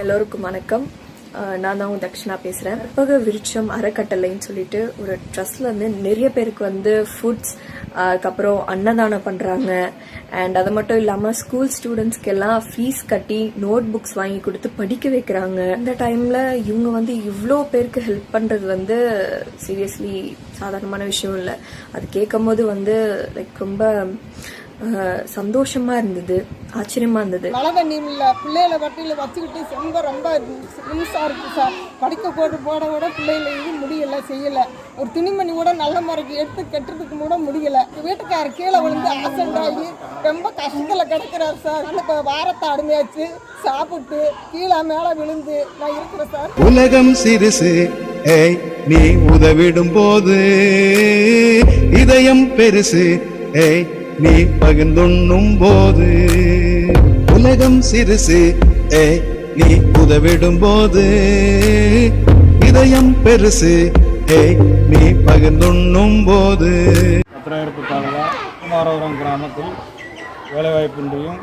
எல்லோருக்கும் வணக்கம். நான் தான் உங்க தக்ஷனா பேசுறேன். கற்பக விருட்சம் அறக்கட்டளைன்னு சொல்லிட்டு ஒரு ட்ரஸ்ட்ல இருந்து நிறைய பேருக்கு வந்து ஃபுட்ஸ் அதுக்கப்புறம் அன்னதானம் பண்றாங்க. அண்ட் அது மட்டும் இல்லாம ஸ்கூல் ஸ்டூடெண்ட்ஸ்க்கு எல்லாம் ஃபீஸ் கட்டி நோட் புக்ஸ் வாங்கி கொடுத்து படிக்க வைக்கிறாங்க. இந்த டைம்ல இவங்க வந்து இவ்வளோ பேருக்கு ஹெல்ப் பண்றது வந்து சீரியஸ்லி சாதாரணமான விஷயம் இல்லை. அது கேட்கும் போது வந்து லைக் ரொம்ப சந்தோஷமா இருந்தது ஆச்சரியமா இருந்தது. மழை தண்ணி இல்லை பிள்ளைகளை வட்டியில் வச்சுக்கிட்டு ரொம்ப ரொம்ப யூஸாக இருக்குது சார் படிக்க போட்டு போட கூட பிள்ளைகளை இது முடியல செய்யலை. ஒரு துணிமணி கூட நல்ல முறைக்கு எடுத்து கட்டுறதுக்கு கூட முடியல. வீட்டுக்கார கீழே விழுந்து ஆக்சிடென்ட் ஆகி ரொம்ப கஷ்டத்தில் கிடக்கிறார் சார் இப்போ வாரத்தை அடிமையாச்சு சாப்பிட்டு கீழே மேலே விழுந்து நான் இருக்கிறேன் சார் உலகம் சிறுசு ஏய் நீ உதவிடும் போது இதயம் பெருசு ஏய் நீ பகிர்ந்துண்ணும் போது உலகம் சிறுசு ஏய் நீ உதவிடும் போது இதயம் பெருசு ஏய் நீ பகிர்ந்துண்ணும் போது. பத்திரப்பு தாழ்வா குமாரபுரம் கிராமத்தில் வேலைவாய்ப்பின்றியும்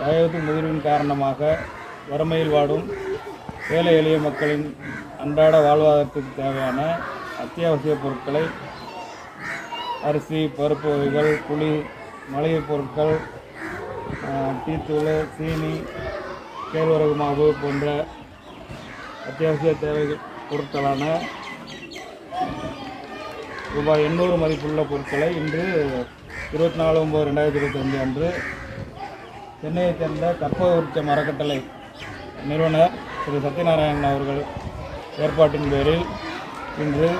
வயது முதிர்வின் காரணமாக வறுமையில் வாடும் ஏழை எளிய மக்களின் அன்றாட வாழ்வாதாரத்துக்கு தேவையான அத்தியாவசிய பொருட்களை அரிசி பருப்பு வகைகள் புளி மளிகை பொருட்கள் டீத்தூள் சீனி கேழ்வரகு மாவு போன்ற அத்தியாவசிய தேவை பொருட்களான ரூபாய் எண்ணூறு மதிப்புள்ள பொருட்களை இன்று இருபத்தி நாலு ஒம்பது ரெண்டாயிரத்தி இருபத்தஞ்சு அன்று சென்னையைச் சேர்ந்த கற்பக விருட்சம் அறக்கட்டளை நிறுவனர் திரு சத்யநாராயணன் அவர்கள் ஏற்பாட்டின் பேரில் இன்று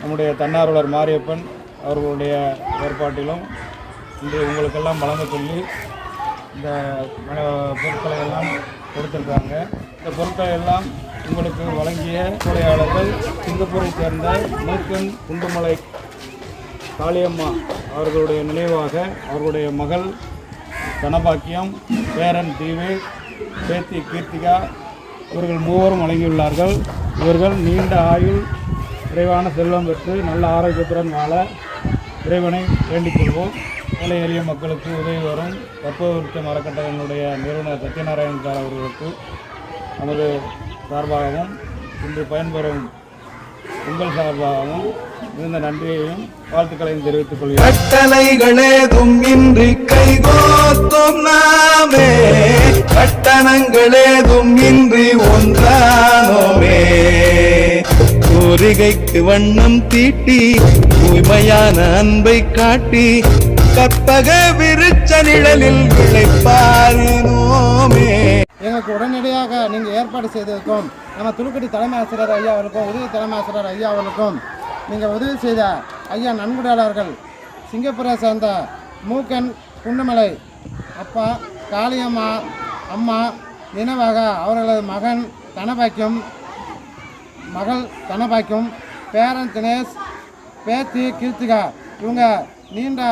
நம்முடைய தன்னார்வலர் மாரியப்பன் அவர்களுடைய ஏற்பாட்டிலும் இன்று உங்களுக்கெல்லாம் வழங்க சொல்லி இந்த பொருட்களை எல்லாம் கொடுத்துருக்காங்க. இந்த பொருட்களை எல்லாம் உங்களுக்கு வழங்கிய கொடையாளர்கள் சிங்கப்பூரை சேர்ந்த மூக்கன் குண்டுமலை காளியம்மா அவர்களுடைய நினைவாக அவர்களுடைய மகள் தனபாக்கியம் பேரன் தீவு பேத்தி கீர்த்திகா இவர்கள் மூவரும் வழங்கியுள்ளார்கள். இவர்கள் நீண்ட ஆயுள் விரைவான செல்வம் பெற்று நல்ல ஆரோக்கியத்துடன் வாழ இறைவனை வேண்டிக் கொள்வோம். ஏழை எளிய மக்களுக்கு உதவி வரும் தற்போது விருட்சம் அறக்கட்டளையினுடைய நிறுவனர் சத்யநாராயண் சார் அவர்களுக்கு நமது சார்பாகவும் இன்று பயன்பெறும் உங்கள் சார்பாகவும் மிகுந்த நன்றியையும் வாழ்த்துக்களையும் தெரிவித்துக் கொள்கிறேன் கட்டளைகளேதும் இன்றி கைகோத்தும் நாமே. பொறிகைக்கு வண்ணம் தீட்டி தூய்மையான அன்பை காட்டி கற்பக விருச்ச நிழலில் விளைப்பாரினோமே. எங்களுக்கு உடனடியாக நீங்கள் ஏற்பாடு செய்திருக்கும். நம்ம துலுக்கடி தலைமை ஆசிரியர் ஐயா அவர்களுக்கும் உதவி தலைமை ஆசிரியர் ஐயா அவர்களுக்கும் நீங்கள் உதவி செய்த ஐயா நன்கொடையாளர்கள் சிங்கப்பூரை சேர்ந்த மூக்கன் குண்டுமலை அப்பா காளியம்மா அம்மா நினைவாக அவர்களது மகன் தனபாக்கியம் மகள் தனபாக்கியம் பேரன் தினேஷ் பேத்தி கீர்த்திகா இவங்க நீண்ட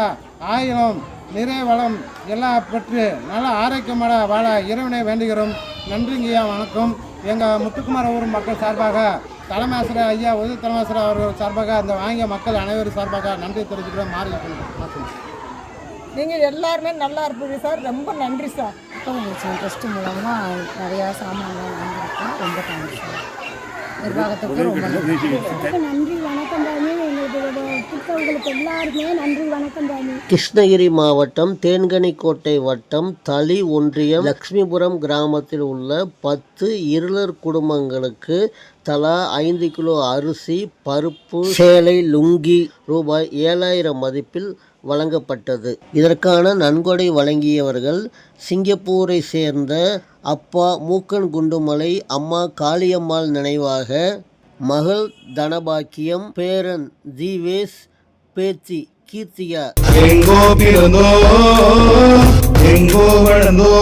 ஆயிரம் நிறைய வளம் எல்லாம் பெற்று நல்ல ஆரோக்கியமான வாழ இறைவனை வேண்டுகிறோம். நன்றிங்கய்யா வணக்கம். எங்கள் முத்துக்குமார ஊர் மக்கள் சார்பாக தலைமை ஆசிரியர் ஐயா உதவி தலைமை ஆசிரியர் அவர்கள் சார்பாக அந்த வாங்கிய மக்கள் அனைவரும் சார்பாக நன்றி தெரிவிக்கிறோம் மாறி நீங்கள் எல்லாருமே நல்லா இருப்பீங்க சார். ரொம்ப நன்றி சார். புத்தகம் ட்ரஸ்ட் மூலமாக நிறையா சாமான்லாம் வாங்கியிருக்கோம் ரொம்ப தேங்க்ஸ் சார் நிர்வாகத்துக்கு ரொம்ப நன்றி. நன்றி. வணக்கம் தானே எங்களோட புத்தகங்களுக்கு எல்லாருமே நன்றி. வணக்கம் தானே கிருஷ்ணகிரி மாவட்டம் தேன்கனிக்கோட்டை வட்டம் தளி ஒன்றியம் லக்ஷ்மிபுரம் கிராமத்தில் உள்ள பத்து இருளர் குடும்பங்களுக்கு தலா ஐந்து கிலோ அரிசி பருப்பு சேலை லுங்கி ரூபாய் ஏழாயிரம் மதிப்பில் வழங்கப்பட்டது. இதற்கான நன்கொடை வழங்கியவர்கள் சிங்கப்பூரை சேர்ந்த அப்பா மூக்கன் குண்டுமலை அம்மா காளியம்மாள் நினைவாக மகள் தனபாக்கியம் பேரன் தீவேஷ் பேத்தி கீர்த்திகா எங்கோ பிறந்தோ எங்கோ வளர்ந்தோ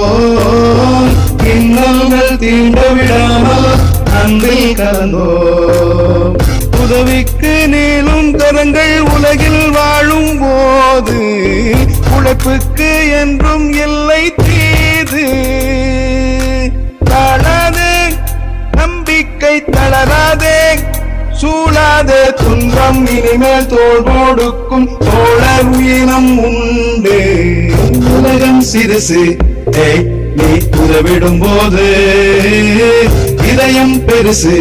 இன்னங்கள் தீண்ட விடாமல் அன்பில் கலந்தோ. உதவிக்கு நீளும் கரங்கள் உலகில் வாழும் போது உழைப்புக்கு என்றும் இல்லை தளராதே சூழாதே துன்பம் இனிமேல் தோல் கொடுக்கும் தோழர் உயிரம் உண்டு. உலகம் சிறுசு. நீ உதவிடும் போது இதயம் பெருசு.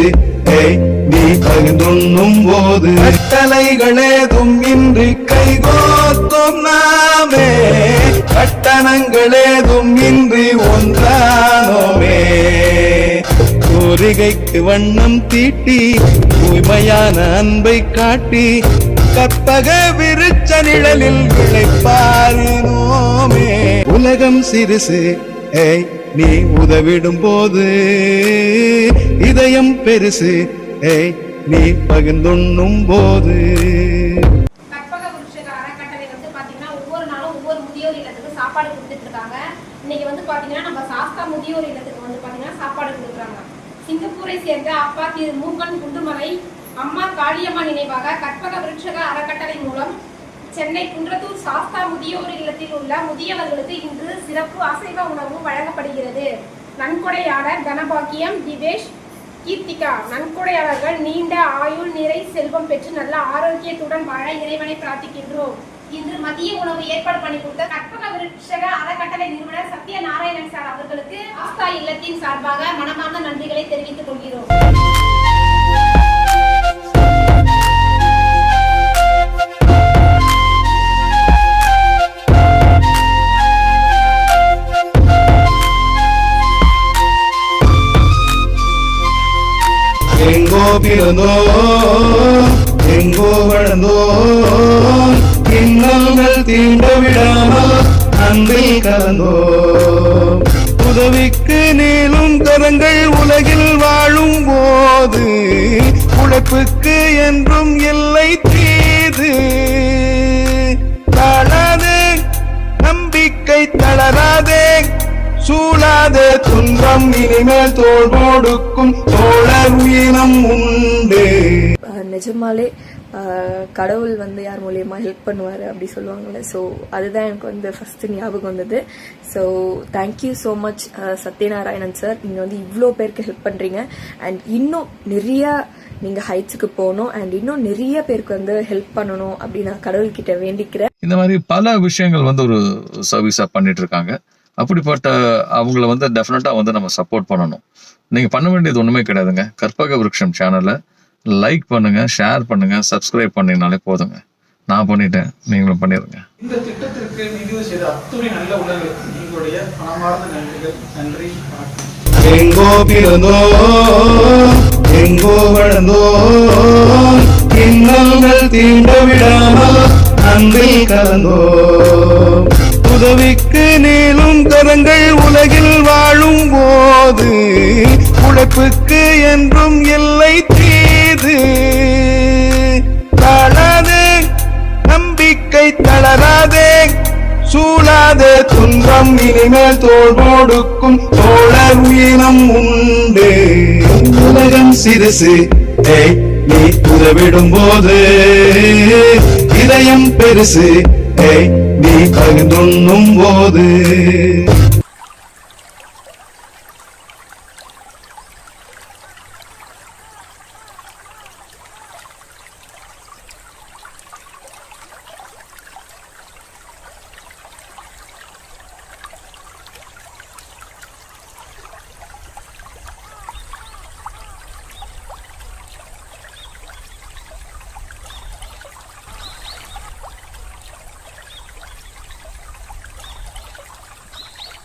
நீ பகிர்ந்துண்ணும் போது. கட்டளைகளேதும் இன்றி கைகோத்தும் நாமே. கட்டணங்களேதும் இன்றி ஒன்றானோமே. சிகைக்கு வண்ணம் தீட்டி தூய்மையான அன்பை காட்டி கற்பக விருச்ச நிழலில் விளைப்பாரினோமே உலகம் சிறுசு ஏய் நீ உதவிடும் போது இதயம் பெருசு ஏய் நீ பகிர்ந்துண்ணும் போது கற்பக விருட்சக அறக்கட்டளை வந்து பாத்தீங்கன்னா ஒவ்வொரு நாளும் ஒவ்வொரு முதியோர் இல்லத்துக்கு சாப்பாடு கொடுத்துட்டு இருக்காங்க இன்னைக்கு வந்து பாத்தீங்கன்னா நம்ம சாஸ்தா முதியோர் இல்லத்துக்கு வந்து பாத்தீங்கன்னா சாப்பாடு கொடுக்குறாங்க சிங்கப்பூரை சேர்ந்த அப்பா திரு மூக்கன் குண்டுமலை அம்மா காளியம்மா நினைவாக கற்பக விருட்சக அறக்கட்டளை மூலம் சென்னை குன்றத்தூர் சாஸ்தா முதியோர் இல்லத்தில் உள்ள முதியவர்களுக்கு இன்று சிறப்பு அசைவ உணவு வழங்கப்படுகிறது. நன்கொடையாளர் தனபாக்கியம் திவேஷ் கீர்த்திகா. நன்கொடையாளர்கள் நீண்ட ஆயுள் நிறை செல்வம் பெற்று நல்ல ஆரோக்கியத்துடன் வாழ இறைவனை பிரார்த்திக்கின்றோம். இன்று மதிய உணவு ஏற்பாடு பண்ணி கொடுத்த கற்பக விருட்சக அறக்கட்டளை நிறுவனர் சத்ய நாராயணன் சார் அவர்களுக்கு ஆஸ்தா இல்லத்தின் சார்பாக மனமார்ந்த நன்றிகளை தெரிவித்துக் கொள்கிறோம். எங்கோ பிறந்தோ எங்கோ வளர்ந்தோ இன்னல்கள் தீண்ட விடாமல் அன்பில் கலந்தோ. உதவிக்கு நீளும் கரங்கள் உலகில் வாழும் போது உழைப்புக்கு என்றும் இல்லை தீது. தாழாதே நம்பிக்கை தளராதே. சூழாதே துன்பம் இனிமேல் தோள் கொடுக்கும் தோழர் வீரம் உண்டு. நிஜமாலே கடவுள் வந்து யார் மூலியமாக ஹெல்ப் பண்ணுவார் அப்படி சொல்லுவாங்கள்ல ஸோ அதுதான் எனக்கு வந்து ஃபஸ்ட்டு ஞாபகம் வந்தது. So thank you so much Sathyanarayanan sir நீங்கள் வந்து இவ்வளோ பேருக்கு ஹெல்ப் பண்ணுறீங்க அண்ட் இன்னும் நிறையா நீங்கள் ஹைட்ஸுக்கு போகணும். அண்ட் இன்னும் நிறைய பேருக்கு வந்து ஹெல்ப் பண்ணணும் அப்படின்னு நான் கடவுள்கிட்ட வேண்டிக்கிறேன். இந்த மாதிரி பல விஷயங்கள் வந்து ஒரு சர்வீஸாக பண்ணிட்டு இருக்காங்க அப்படிப்பட்ட அவங்கள வந்து டெஃபினட்டாக வந்து நம்ம சப்போர்ட் பண்ணணும். நீங்கள் பண்ண வேண்டியது ஒன்றுமே கிடையாதுங்க. கற்பக விருட்சம் சேனலை லைக் பண்ணுங்க ஷேர் பண்ணுங்க சப்ஸ்கிரைப் பண்ணீங்கனாலே போதுங்க. நான் பண்ணிட்டேன் நீங்களும் பண்ணிடுங்க இந்த திட்டத்திற்கு நிதி செய்த அத்துணை நல்ல உள்ளங்களுக்கு நீங்களுடைய மனமார்ந்த நன்றிகள். நன்றி எங்கோ பிறந்தோ எங்கோ வளர்ந்தோ இன்னல்கள் தீண்ட விடாமல் அன்பில் கலந்தோ. உதவிக்கு நீளும் கரங்கள் உலகில் வாழும் போது உழைப்புக்கு என்றும் எல்லை தீது தாழாதே நம்பிக்கை தளராதே. சூழாதே துன்பம் இனிமேல் தோல் கொடுக்கும் தோழர் உயிரம் உண்டு. உலகம் சிறுசு நீ உதவிடும் போது. இதயம் பெருசு நீ பகிர்ந்துண்ணும் போது.